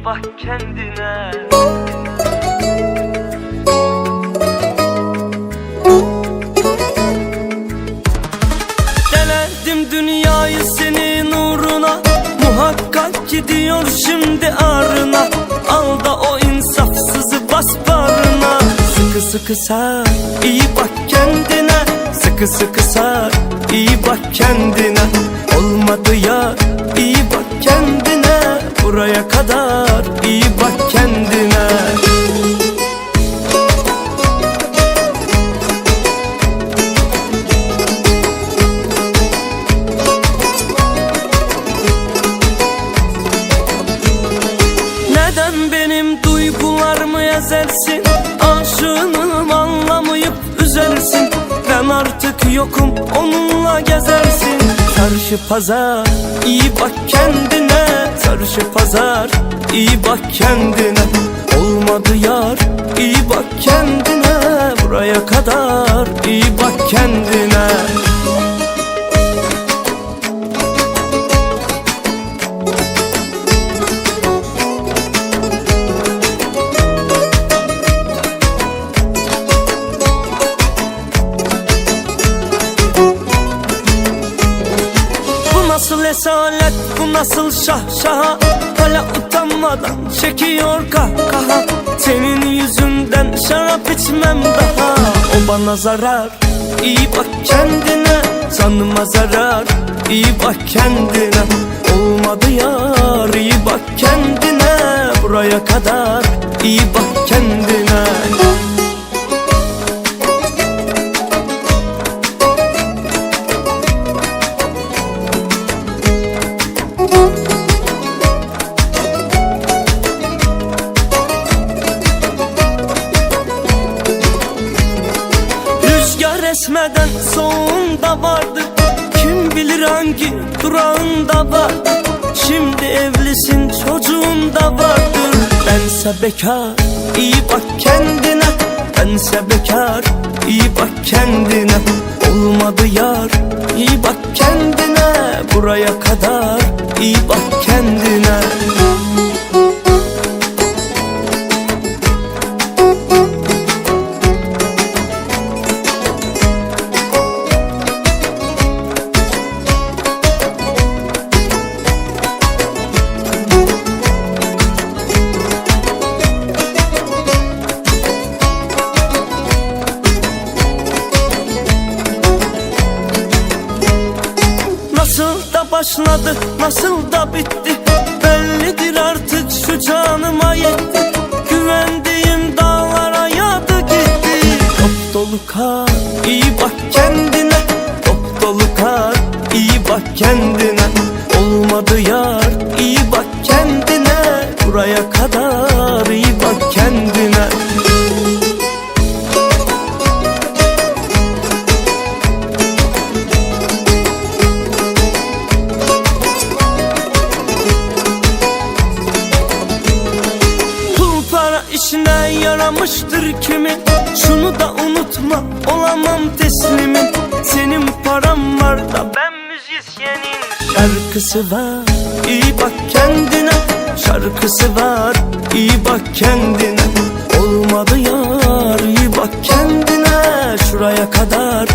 iyi bak kendine. Denedim dünyayı senin uğruna. Muhakkak gidiyor şimdi arına. Al da o insafsızı bas bağrına Sıkı sıkı sar iyi bak kendine. Sıkı sıkı sar iyi bak kendine. Olmadı ya iyi bak kendine Buraya kadar iyi bak kendine. Neden benim duygularımı ezersin? Aşığınım anlamayıp üzersin. Ben artık yokum onunla gezersin. Çarşı pazar iyi bak kendine Çarşı pazar iyi bak kendine. Olmadı yar iyi bak kendine. Buraya kadar iyi bak kendine Esalet, bu nasıl şahşaha Hala utanmadan çekiyor kahkaha. Senin yüzünden şarap içmem daha. O bana zarar, iyi bak kendine. Canıma zarar, iyi bak kendine. Olmadı yar, iyi bak kendine. Buraya kadar, iyi bak Rüzgar esmeden soğuğunda vardı. Kim bilir hangi durağında vardı. Şimdi evlisin çocuğun da vardır. Bense bekar iyi bak kendine. Bense bekar iyi bak kendine. Olmadı yar iyi bak kendine. Buraya kadar iyi bak başladı, nasıl da bitti. Bellidir artık şu canıma yetti. Güvendiğim dağlara yadı gitti. Top dolu kar, iyi bak kendine. Top dolu kar, iyi bak kendine. Olmadı yar, iyi bak kendine. Buraya kadar iyi para işine yaramıştır kimin? Şunu da unutma olamam teslimin. Senin param var da ben müzisyenin Şarkısı var iyi bak kendine. Şarkısı var iyi bak kendine. Olmadı yar iyi bak kendine. Şuraya kadar